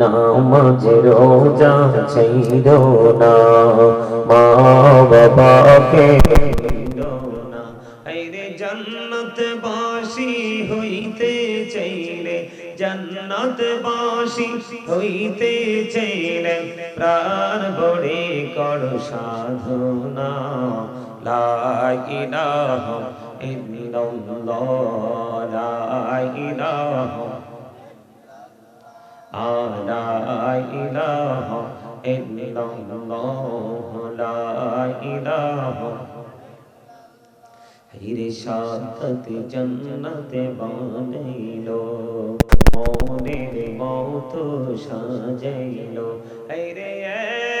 নামাজ রোজা ছিল না, মা বাবাকে জান্নাত বাসি হইতে চাইলে জান্নাত বাসি হইতে চাইলে প্রাণ ভরে কর সাধনা। লা ইলাহা ইল্লাল্লাহ, লা ইলাহা لا إله إلا الله لا إله হিরে সাথে জন্নতে বানাইল মনের মত সাজাইল হিরে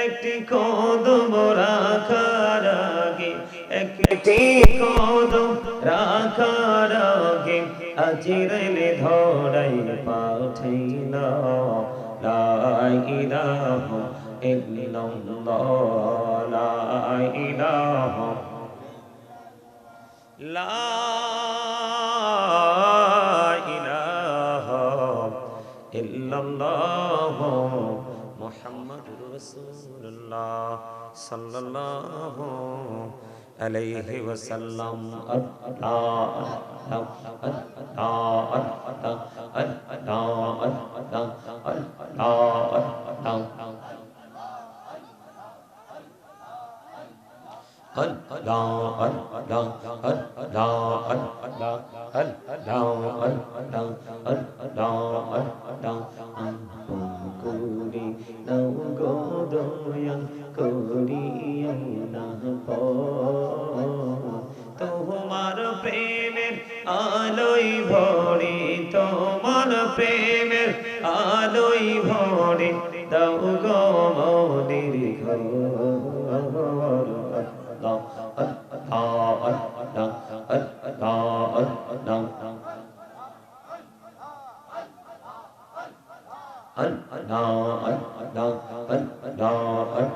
একটি কদম রাখার আগে একটি কদম রাখার আগে আজিরেল ধরাই পাঠাইল। লা ইলাহা ইল্লাল্লাহ লা ইলাহা লা ইলাহা ইল্লাল্লাহ মুহাম্মাদুর রাসূলুল্লাহ সাল্লাল্লাহু علیہ وسلم. ہم کوری نو گودو یا করিও না তোমার প্রেমের আলোই ভরে তোমার প্রেমের আলোই ভরে। দাও গো মনের ঘর। Allah, Allah,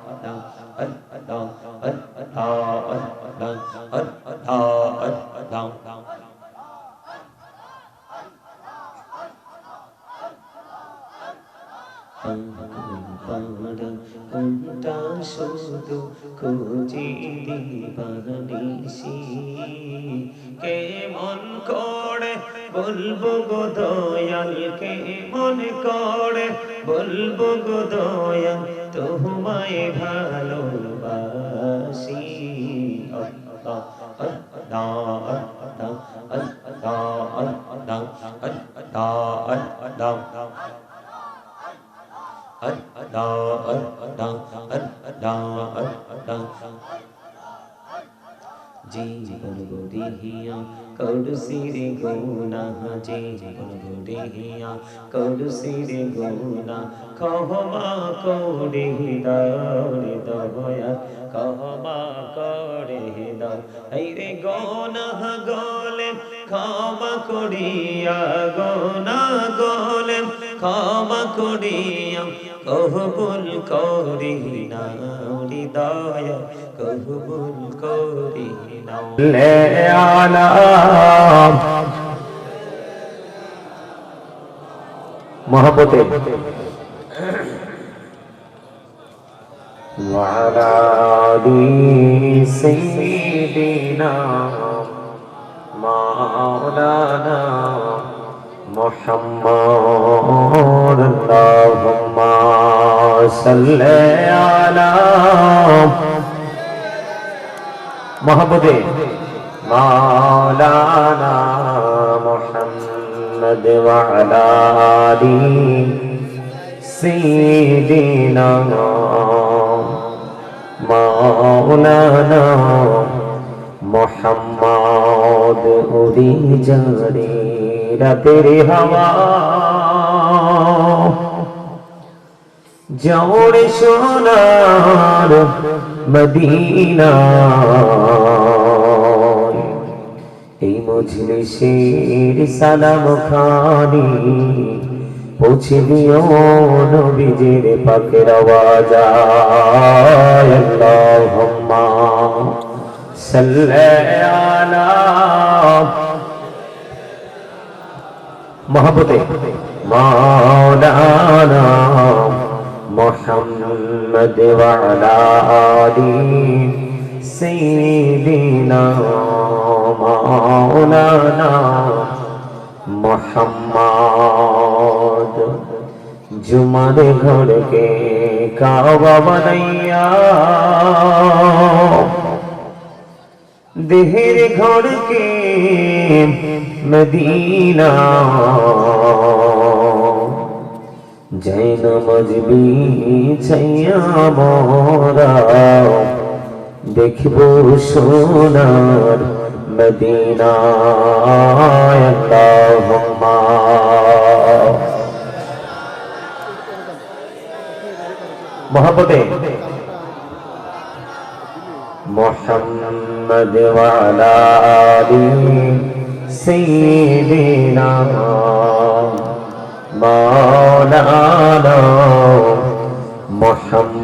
দিবানিসি কেমন করে বলব গো দয়াল কেমন করে বলব গো দয়াল তোমায় ভালোবাসি। জীবন বুড়িয়া কৌড়সিরে গুনা কহমা করে দৌড়ে দয়া কহমা করে দাও এই রে গনা গলে, ক্ষমা করিয়া, গনা গলে, ক্ষমা করিয়া, কহবুল করি না হৃদয়, কহবুল করি না আলা মহব্বতে وعلى آل سيدنا مولانا محمد اللهم صل على محمد مولانا محمد وعلى آل سيدنا مولانا মোহাম্মদ উড়ি জানে রাতের হাওয়া জোড়ে সোনার মদিনা মজলিসের সালাম খানি পৌঁছে দিও নবীজির পাকের আওয়াজ। আল্লাহুম্মা সাল্লি আলা মহব্বতে মাওলানা মুহাম্মদ ওয়া আলা আলি সাইয়্যিদিনা مولانا محمد جمعہ دے گھر کے کعبہ بنیا দেহের ঘরকে মদিনা জৈন মজবি ছাইয়া মরা দেখব সোনার المدينة اللهم محبت محمد وعلى آله سيدنا مولانا محمد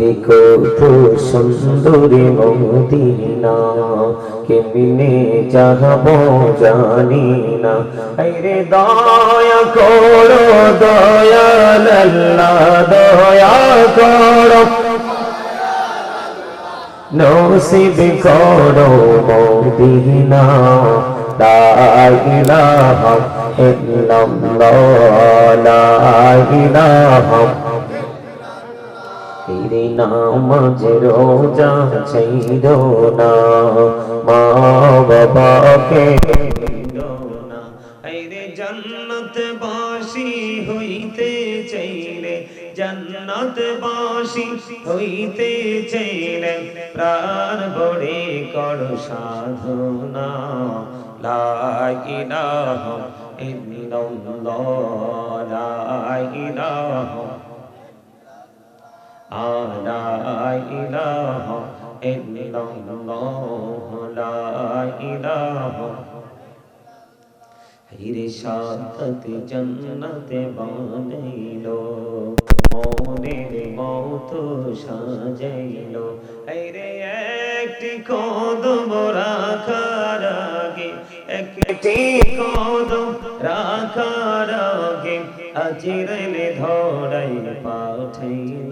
রে কত সুন্দরী মদিনা, কেমনে যাহব জানি না। রে দয়া করো দয়াল আল্লাহ দয়া করো। নসিব করো মদিনা, লা ইল্লাল্লাহ তেরে নামাজ রোজা ছেড় না। মা বাবাকে জান্নাত বাসি হইতে চাইলে জান্নাত বাসি হইতে চাইলে প্রাণ বড়ে কর সাধনা। লা ইলাহা ইল্লাল্লাহ, লা ইলাহা لا إله إلا الله لا إله হিরে সাথে জন্নতে বানাইলো মনের মত সাজাইলো হিরে একটি কদম রাখার আগে একটি কদম রাখার আগে আজিরাইলে ধরাই পাঠাইল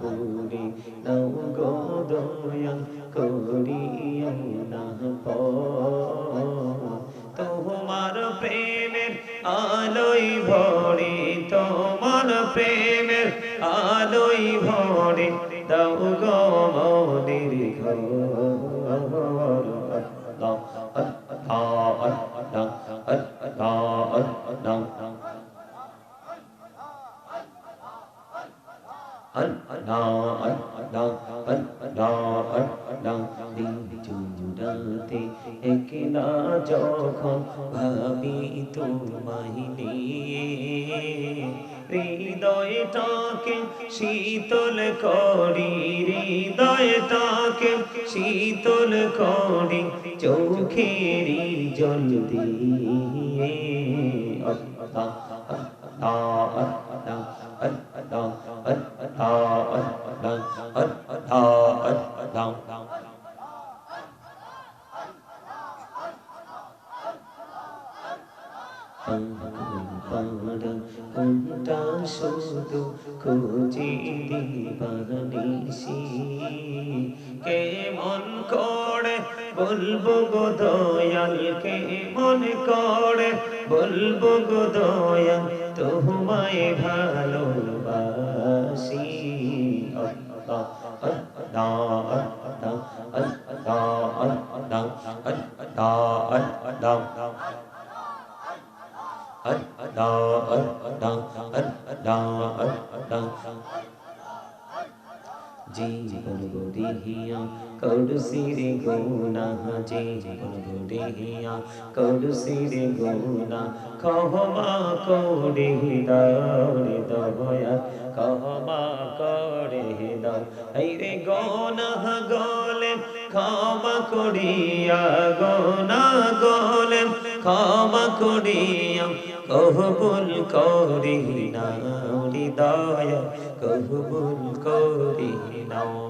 আল্লাহ আল্লাহ আল্লাহ আল্লাহ তোমার প্রেমের আলোই ভরে তোমার প্রেমের আলোই ভরে দাও গো মনের ঘর চূড়াতে একলা যখন ভাবি তোমায় নিয়ে হৃদয়টাকে শীতল করি, হৃদয়টাকে শীতল করি চোখেরই জল দিয়ে। বলব গো দয়ালকে কেমন করে বলব গো দয়াল তোমায় ভালোবাসি আল্লাহ আল্লাহ আল্লাহ আল্লাহ আল্লাহ জীবন গরিহিয়া কৌরসিরে গৌনা জীবন গরিহিয়া কৌরসিরে গৌনা কহমা করে দৌড়ে দয়া কহমা করে দাও এই রে গৌনা গলে ক্ষমা করিয়া গৌনা গলে ক্ষমা করিয়া কহবুল করি নাও হৃদয়, কহবুল করি নাও।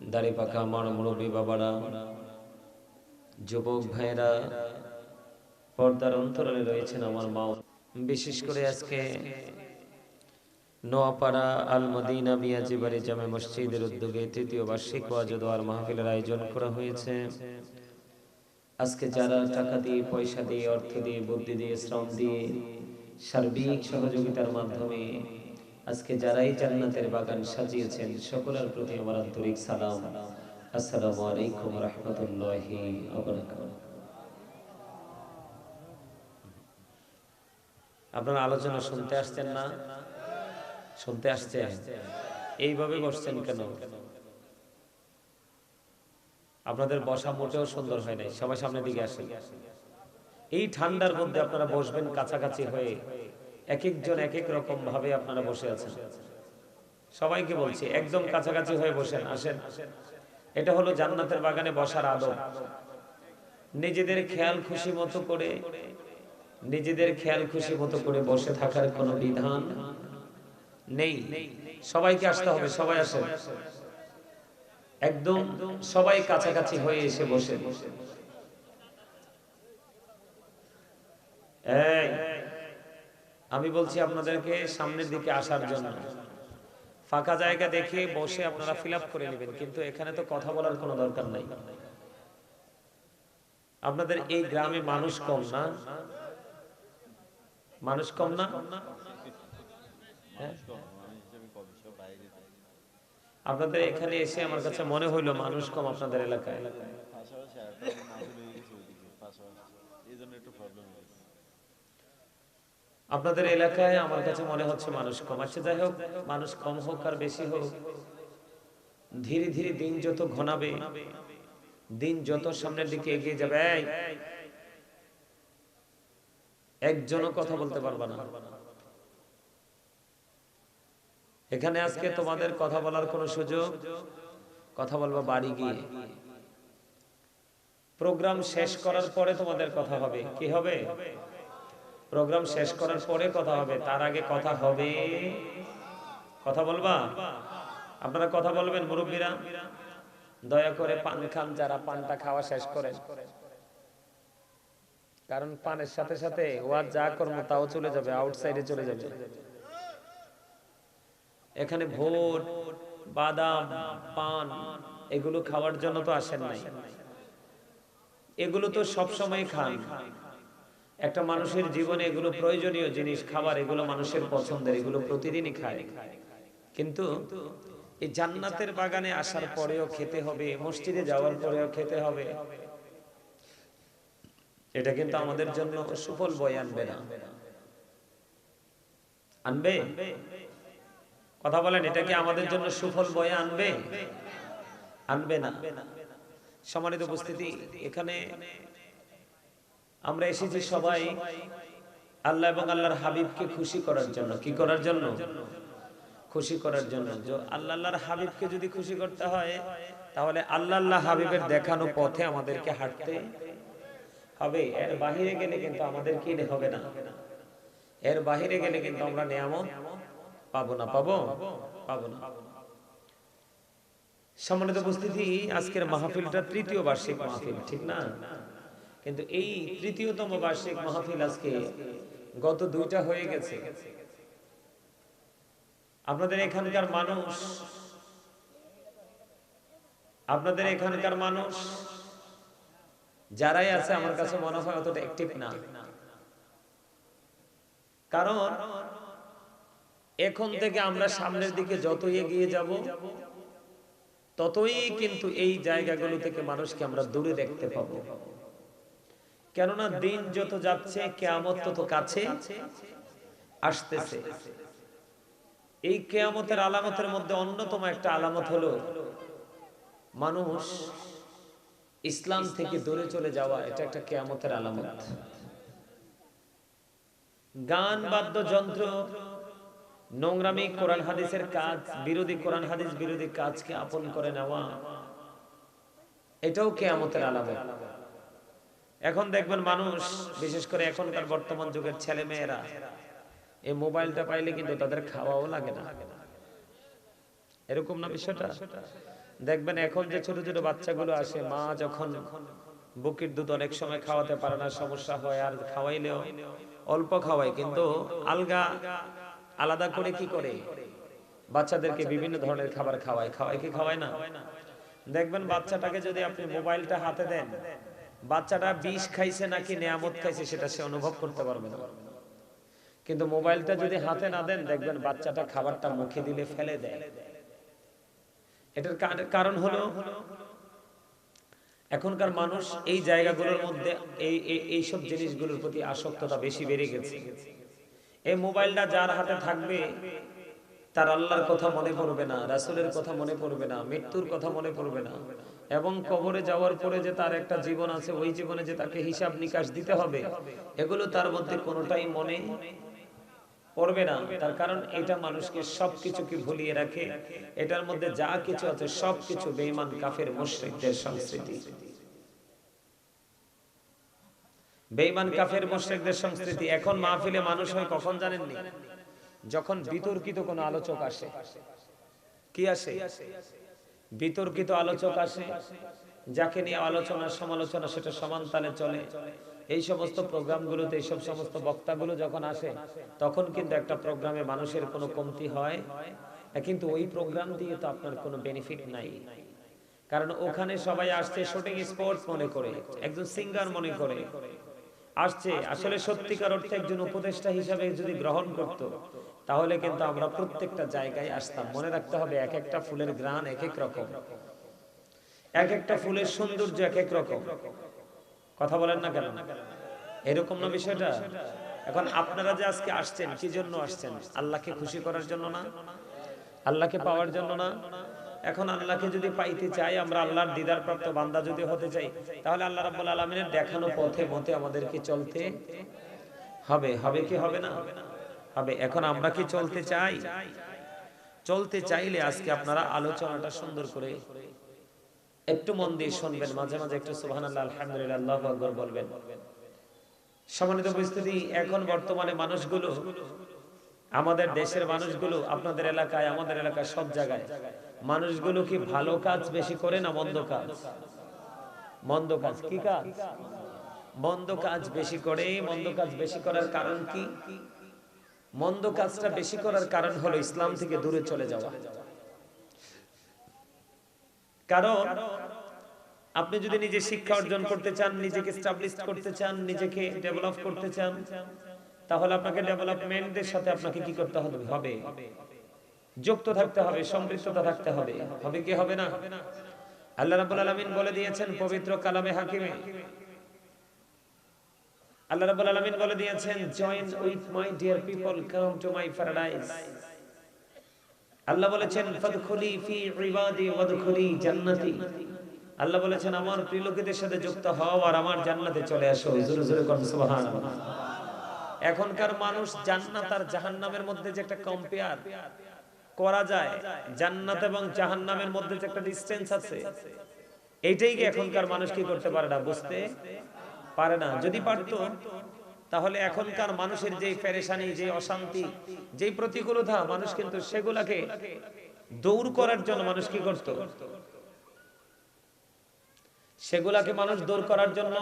দাড়ি পাকা আমার মুরব্বী বাবারা, যুবক ভাইয়েরা, পর্দার অন্তরালে রয়েছেন আমার মা। বিশেষ করে আজকে নোয়াপাড়া আল মদিনা মিয়াজিবাড়ি জামে মসজিদের উদ্যোগে তৃতীয় বার্ষিক ওয়াজ মাহফিলের আয়োজন করা হয়েছে। আজকে যারা টাকা দিয়ে, পয়সা দিয়ে, অর্থ দিয়ে, বুদ্ধি দিয়ে, শ্রম দিয়ে সার্বিক সহযোগিতার মাধ্যমে আজকে যারাই জান্নাতের বাগান সাজিয়েছেন, সকলের প্রতি আমার আন্তরিক সালাম। আসসালামু আলাইকুম রহমতুল্লাহি আপনারা আলোচনা শুনতে আসছেন না? শুনতে আসছেন? এইভাবে বসছেন কেন? আপনাদের বসা মোটেও সুন্দর হয় নাই। সবাই সামনের দিকে আসেন। এই ঠান্ডার মধ্যে আপনারা বসবেন কাছাকাছি হয়ে। এক একজন এক এক রকম ভাবে আপনারা বসে আছেন। সবাইকে বলছি একদম কাছাকাছি হয়ে বসেন আসেন। এটা হলো জান্নাতের বাগানে বসার আদব। নিজেদের খেয়াল খুশি মতো করে নিজেদের খেয়াল খুশি মতো করে বসে থাকার কোনো বিধান নেই। সবাইকে আসতে হবে সবাই আসেন। একদম সবাই কাছাকাছি হয়ে এসে বসে এই আমি বলছি আপনাদেরকে সামনের দিকে আসার জন্য। ফাঁকা জায়গা দেখে বসে আপনারা ফিল করে নেবেন, কিন্তু এখানে তো কথা বলার কোনো দরকার নাই। আপনাদের এই গ্রামে মানুষ কম না? মানুষ কম না? আপনাদের এখানে এসে আমার কাছে মনে হইল মানুষ কম আপনাদের এলাকায়। আপনাদের এলাকায় আমার কাছে মনে হচ্ছে মানুষ কম আচ্ছা যাই হোক, মানুষ কম হোক আর বেশি হোক, ধীরে ধীরে দিন যত ঘনাবে, দিন যত সামনের দিকে এগিয়ে যাবে একজনও কথা বলতে পারবে না। এখানে আজকে তোমাদের কথা বলার কোনো সুযোগ? কথা বলবা বাড়ি গিয়ে। প্রোগ্রাম শেষ করার পরে তোমাদের কথা হবে। কি হবে? প্রোগ্রাম শেষ করার পরে কথা হবে। তার আগে কথা হবে। কথা বলবা? আপনারা কথা বলবেন, মুরব্বীরা? দয়া করে পান খান, যারা পানটা খাওয়া শেষ করেন। কারণ পানের সাথে সাথে ওয়ার যা কর্ম তাও চলে যাবে আউটসাইডে চলে যাবে। এখানে ভোট, বাদাম, পান, এগুলো খাওয়ার জন্য তো আসেন নাই। এগুলো তো সব সময় খান। একটা মানুষের জীবনে এগুলো প্রয়োজনীয় জিনিস, খাবার, এগুলো মানুষের পছন্দের, এগুলো প্রতিদিনই খায়। কিন্তু এই জান্নাতের বাগানে আসার পরেও খেতে হবে, মসজিদে যাওয়ার পরেও খেতে হবে। এটা কিন্তু আমাদের জন্য সুফল বই আনবে না। আনবে? কথা বলেন, এটা কি আমাদের জন্য সুফল বয়ে আনবে? আনবে না। সম্মানিত উপস্থিতি, এখানে আমরা এসেছি সবাই আল্লাহ এবং আল্লাহর হাবিবকে খুশি করার জন্য। কি করার জন্য? খুশি করার জন্য। যে আল্লাহ আল্লাহর হাবিবকে যদি খুশি করতে হয় তাহলে আল্লাহ আল্লাহ হাবিবের দেখানো পথে আমাদেরকে হাঁটতে হবে। এর বাহিরে গেলে কিন্তু আমাদের কি হবে না। এর বাহিরে গেলে কিন্তু আমরা নিয়ামত পাবো না। পাবো পাবো? না। সম্মানিত উপস্থিতি আজকের মাহফিলটা তৃতীয় বার্ষিক মাহফিল ঠিক না। কিন্তু এই তৃতীয়তম বার্ষিক মাহফিল আজকে গত দুইটা হয়ে গেছে। আপনাদের এখানকার মানুষ, আপনাদের এখানকার মানুষ, যারাই আছে আমার কাছে মনে হয় অতটা অ্যাক্টিভ না। কারণ এখন থেকে আমরা সামনের দিকে যতই এগিয়ে যাব, ততই কিন্তু এই জায়গাগুলো থেকে মানুষকে আমরা দূরে দেখতে পাবো। কেননা দিন যত যাচ্ছে কেয়ামত তত কাছে আসতেছে। এই কেয়ামতের আলামতের মধ্যে অন্যতম একটা আলামত হলো মানুষ ইসলাম থেকে দূরে চলে যাওয়া এটা একটা কেয়ামতের আলামত। গান বাদ্যযন্ত্র নোংরামি কোরআন হাদিসের কাজ বিরোধী কোরআন হাদিস বিরোধী কাজকে আপন করে নেওয়া। এটাও কেয়ামতের আলামত। এখন দেখবেন মানুষ, বিশেষ করে এখনকার বর্তমান যুগের ছেলে মেয়েরা এই মোবাইলটা পাইলে কিন্তু তাদের খাওয়াও লাগে না। এরকম না বিষয়টা? দেখবেন এখন যে ছোট ছোট বাচ্চাগুলো আসে, মা যখন বুকের দুধ অনেক সময় খাওয়াতে পারে না, সমস্যা হয়, আর খাওয়াইলেও অল্প খাওয়ায়, কিন্তু আলগা, আলাদা করে কি করে? বাচ্চাদেরকে বিভিন্ন ধরনের খাবার খাওয়ায় খাওয়ায় কি খাওয়ায় না? দেখবেন বাচ্চাটাকে যদি আপনি মোবাইলটা হাতে দেন বাচ্চাটা বিষ খাইছে নাকি নিয়ামত খাইছে সেটা সে অনুভব করতে পারবে না। কিন্তু মোবাইলটা যদি হাতে না দেন, দেখবেন বাচ্চাটা খাবারটা মুখে দিলে ফেলে দেয়। এটার কারণ হলো, এখনকার মানুষ এই জায়গাগুলোর মধ্যে এই এই- এইসব জিনিসগুলোর প্রতি আসক্ততা বেশি বেড়ে গেছে। এই মোবাইলটা যার হাতে থাকবে, তার আল্লাহর কথা মনে পড়বে না, রাসূলের কথা মনে পড়বে না, মৃত্যুর কথা মনে পড়বে না। এবং কবরে যাওয়ার পরে যে তার একটা জীবন আছে, ওই জীবনে যে তাকে হিসাব নিকাশ দিতে হবে, এগুলো তার মধ্যে কোনোটাই মনে পড়বে না। তার কারণ এটা মানুষকে সবকিছুকে ভুলিয়ে রাখে। এটার মধ্যে যা কিছু আছে, সবকিছু বেঈমান, কাফের, মুশরিকদের সংস্কৃতি। বেঈমান, কাফের, মুশরিকদের সংস্কৃতি। এখন মাহফিলে মানুষ হয় কখন জানেননি? যখন বিতর্কিত কোনো আলোচক আসে। কি আসে? বিতর্কিত আলোচক আসে, যাকে নিয়ে আলোচনা, সমালোচনা সেটা সমান তালে চলে। এই সমস্ত প্রোগ্রামগুলোতে, এই সব সমস্ত বক্তাগুলো যখন আসে, তখন কিন্তু একটা প্রোগ্রামে মানুষের কোনো কমতি হয়। কিন্তু ওই প্রোগ্রাম দিয়ে তো আপনার কোনো বেনিফিট নাই। কারণ ওখানে সবাই আসছে শুটিং স্পোর্টস মনে করে, একজন সিঙ্গার মনে করে। আসছে, আসলে সত্যিকার অর্থে একজন উপদেষ্টা হিসাবে যদি গ্রহণ করত তাহলে কিন্তু আমরা প্রত্যেকটা জায়গায় আসতাম। মনে রাখতে হবে এক একটা ফুলের গ্রান এক এক রকম। এক একটা ফুলের সৌন্দর্য এক এক রকম। কথা বলেন না কেন? এরকম না বিষয়টা? এখন আপনারা যে আজকে আসছেন, কি জন্য আসছেন? আল্লাহকে খুশি করার জন্য না? আল্লাহকে পাওয়ার জন্য না? এখন আল্লাহকে যদি পাইতে চাই, আমরা আল্লাহর দিদার প্রাপ্ত বান্দা যদি হতে চাই, তাহলে আল্লাহ রাব্বুল আলামিনের দেখানো পথে মতে আমাদেরকে চলতে হবে। হবে কি হবে না? হবে। এখন আমরা কি চলতে চাই? চলতে চাইলে আজকে আপনারা আলোচনাটা সুন্দর করে একটু মন দিয়ে শুনবেন, মাঝে মাঝে একটু সুবহানাল্লাহ, আলহামদুলিল্লাহ, আল্লাহু আকবার বলবেন। সম্মানিত উপস্থিতি, এখন বর্তমানে মানুষগুলো, আমাদের দেশের মানুষগুলো, আপনাদের এলাকায়, আমাদের এলাকায় সব জায়গায়, মানুষগুলো কি ভালো কাজ বেশি করে না মন্দ কাজ? মন্দ কাজ কি কাজ? মন্দ কাজ বেশি করে, মন্দ কাজ বেশি করার কারণ কি? মন্দ কাজটা বেশি করার কারণ হলো ইসলাম থেকে দূরে চলে যাওয়া। কারণ আপনি যদি নিজে শিক্ষা অর্জন করতে চান, নিজেকে স্টাবলিশ করতে চান, নিজেকে ডেভেলপ করতে চান, তাহলে আপনাকে ডেভেলপমেন্টের সাথে আপনাকে কি করতে হবে? যুক্ত থাকতে হবে সম্পৃক্ততা থাকতে হবে। হবে কি হবে না? আল্লাহ রাব্বুল আলামিন বলে দিয়েছেন, পবিত্র কালামে হাকিমে আল্লাহ রাব্বুল আলামিন বলে দিয়েছেন join with my dear people come to my paradise আল্লাহ বলেছেন, ফাদখুলি ফি ইবাদি ওয়াদখুলি জান্নাতি। আল্লাহ বলেছেন, আমার প্রিয় লোকেদের সাথে যুক্ত হও আর আমার জান্নাতে চলে আসো। জোরে জোরে কোন, সুবহানাল্লাহ। এখনকার মানুষ জান্নাত আর জাহান্নামের মধ্যে যে একটা কম্পেয়ার করা যায়, জান্নাত এবং জাহান্নামের মধ্যে যে একটা ডিসটেন্স আছে এইটাই কি এখনকার মানুষ কি করতে পারে না, বুঝতে পারে না। যদি পারতো তাহলে এখনকার মানুষের যে পেরেশানি যে অশান্তি যে প্রতিকূলতা মানুষ কিন্তু সেগুলাকে দৌড় করার জন্য মানুষ কি করত? সেগুলাকে মানুষ দৌড় করার জন্য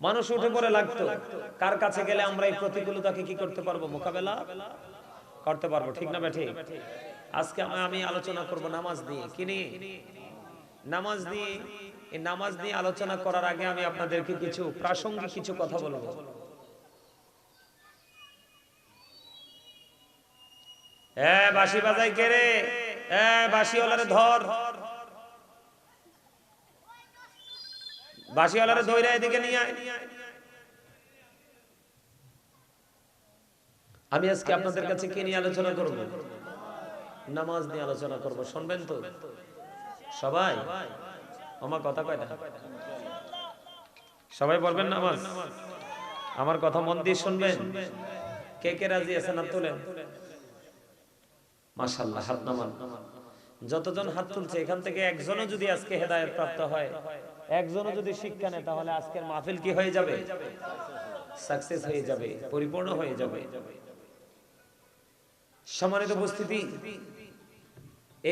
মানুষ উঠে পড়ে লাগতো। কার কাছে গেলে আমরা এই প্রতিকূলতাকে কি করতে পারব? মোকাবেলা করতে পারব ঠিক না ঠিক আজকে আমি- আমি আলোচনা করব নামাজ নিয়ে? কি নিয়ে? নামাজ নিয়ে এই নামাজ নিয়ে আলোচনা করার আগে আমি আপনাদেরকে কিছু প্রাসঙ্গিক কিছু কথা বলব। হ্যাঁ বাঁশি বাজাই কে রে? হ্যাঁ বাঁশিওয়ালারে ধর। বাঁশিওয়ালারে ধৈর্য এদিকে নিয়ে আয়। আমি আজকে আপনাদের কাছে কি নিয়ে আলোচনা করব? নামাজ নিয়ে আলোচনা করব। শুনবেন তো? সবাই? আমার কথা কয়টা সবাই বলবেন নামাজ আমার আমার কথা মন দিয়ে শুনবেন? কে কে রাজি আছে হাত তোলেন? মাশাআল্লাহ, হাত নামান। যতজন হাত তুলছে, এখান থেকে একজনও যদি আজকে হেদায়েত প্রাপ্ত হয়, একজনও যদি শিক্ষা নেয়, তাহলে আজকের মাহফিল কি হয়ে যাবে? সাকসেস হয়ে যাবে, পরিপূর্ণ হয়ে যাবে। সম্মানিত উপস্থিতি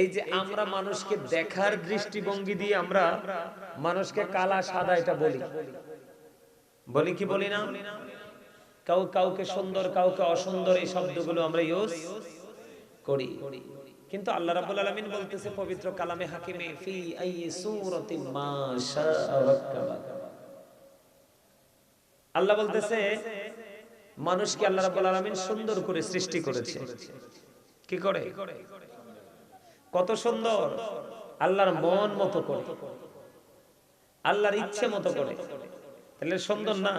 এই যে আমরা মানুষকে দেখার দৃষ্টিভঙ্গি দিয়ে আমরা মানুষকে কালা, সাদা এটা বলি। বলি কি বলি না? কাউ কাউকে সুন্দর, কাউকে অসুন্দর এই শব্দগুলো আমরা ইউজ করি। কিন্তু আল্লাহ রাব্বুল আলামিন বলতেছে, পবিত্র কালামে হাকিমে, ফি আইয়ি সূরাতিন মা আল্লাহ বলতেছে, মানুষকে আল্লাহ রাব্বুল আলামিন সুন্দর করে সৃষ্টি করেছে। কি করে? কত সুন্দর। আল্লাহর মন মতো করে। আল্লাহর ইচ্ছে মতো করে। তাহলে সুন্দর না?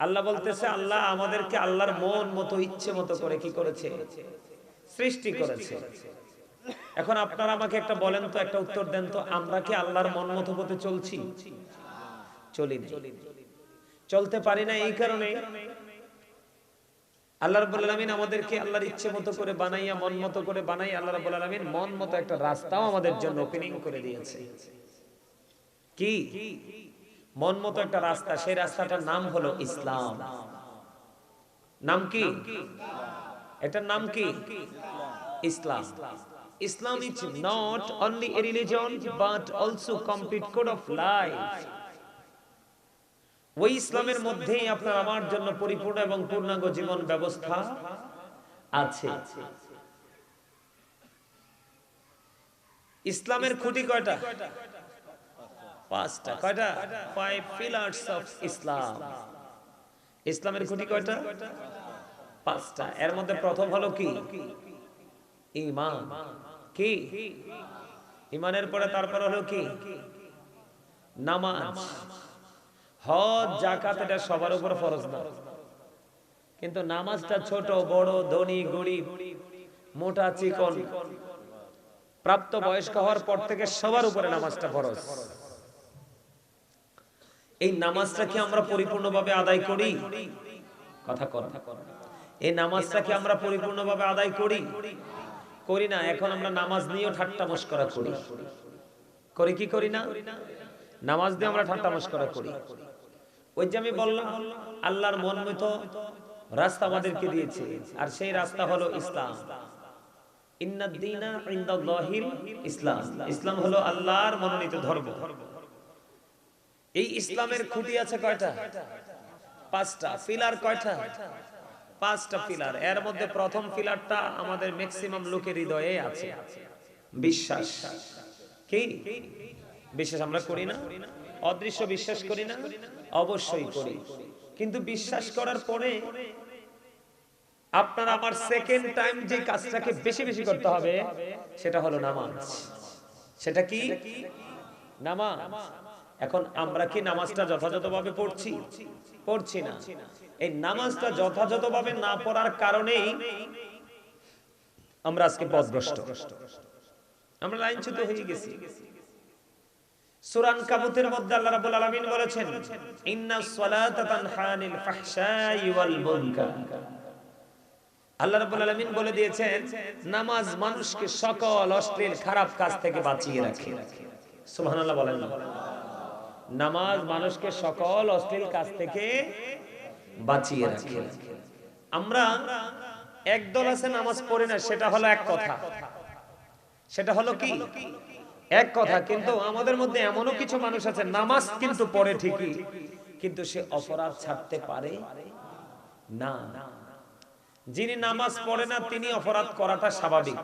আল্লাহ বলতেছে, আল্লাহ আমাদেরকে আল্লাহর মন মতো, ইচ্ছে মতো করে কি করেছে? সৃষ্টি করেছে। এখন আপনারা আমাকে একটা বলেন তো, একটা উত্তর দেন তো, আমরা কি আল্লাহর মন মতো পথে চলছি? চলি চলতে পারি না এই কারণে। আল্লাহ রাব্বুল আলামিন আমাদেরকে আল্লাহর ইচ্ছে মতো করে বানাইয়া, মন মতো করে বানাই আল্লাহ রাব্বুল আলামিন মন মতো একটা রাস্তাও আমাদের জন্য ওপেনিং করে দিয়েছে। কি? মন মতো একটা রাস্তা, সেই রাস্তাটার নাম হলো ইসলাম। নাম কি? এটার নাম কি? ইসলাম। Islam is not only a religion but also complete code of life ওই ইসলামের মধ্যেই আপনার আমার জন্য পরিপূর্ণ এবং পূর্ণাঙ্গ জীবন ব্যবস্থা আছে। ইসলামের খুঁটি কয়টা? পাঁচটা। কয়টা? ফাইভ পিলার্স অফ ইসলাম ইসলামের খুঁটি কয়টা? পাঁচটা। এর মধ্যে প্রথম হলো কি? ইমান। কি? ইমানের পরে তারপর হলো কি? নামাজ। হজ জাকাত এটা সবার উপর ফরজ না। কিন্তু নামাজটা ছোট, বড়, ধনী, গরিব, মোটা, চিকন, প্রাপ্ত বয়স্ক হওয়ার পর থেকে সবার উপরে নামাজটা ফরজ। এই নামাজটা কি আমরা পরিপূর্ণভাবে আদায় করি? কথা কর। এই নামাজটা কি আমরা পরিপূর্ণভাবে আদায় করি? করি না, এখন আমরা নামাজ নিয়েও ঠাট্টা মস্করা করি। করি কি করি না? নামাজ দিয়ে আমরা ঠাট্টা মস্করা করি। ওই যে আমি বললাম, আল্লাহর মন রাস্তা আমাদেরকে দিয়েছে, আর সেই রাস্তা হলো ইসলাম। ইসলাম। হলো আল্লাহর মনোনীত ধর্ম। এই ইসলামের খুঁটি আছে কয়টা? পাঁচটা। পিলার কয়টা? পাঁচটা পিলার। এর মধ্যে প্রথম পিলারটা আমাদের ম্যাক্সিমাম লোকের হৃদয়ে আছে। বিশ্বাস। কি? বিশ্বাস আমরা করি না? অদৃশ্য বিশ্বাস করি না? অবশ্যই করি। কিন্তু বিশ্বাস করার পরে আপনার আমার সেকেন্ড টাইম যে কাজটাকে বেশি বেশি করতে হবে, সেটা হলো নামাজ। সেটা কি? নামাজ। এখন আমরা কি নামাজটা যথাযথভাবে পড়ছি? পড়ছি না। এই নামাজটা যথাযথভাবে না পড়ার কারণেই আমরা আজকে পথভ্রষ্ট। আমরা লাইনচ্যুত হয়ে গেছি। সূরান কাবুতের মধ্যে আল্লাহ রাব্বুল আলামিন বলেছেন ইন্নাস সালাতা তানহা আনিল ফাহশাই ওয়াল মুনকার। আল্লাহ রাব্বুল আলামিন বলে দিয়েছেন, নামাজ মানুষকে সকল অশ্লীল, খারাপ কাজ থেকে বাঁচিয়ে রাখে। সুবহানাল্লাহ বলেন না। নামাজ মানুষকে সকল অশ্লীল কাজ থেকে বাঁচিয়ে রাখে। আমরা একদল আছে নামাজ পড়ি না, সেটা হলো এক কথা। সেটা হলো কি? এক কথা কিন্তু আমাদের মধ্যে এমনও কিছু মানুষ আছে নামাজ কিন্তু পড়ে ঠিকই কিন্তু সে অপরাধ ছাড়তে পারে না। যিনি নামাজ পড়ে না তিনি অপরাধ করাটা স্বাভাবিক।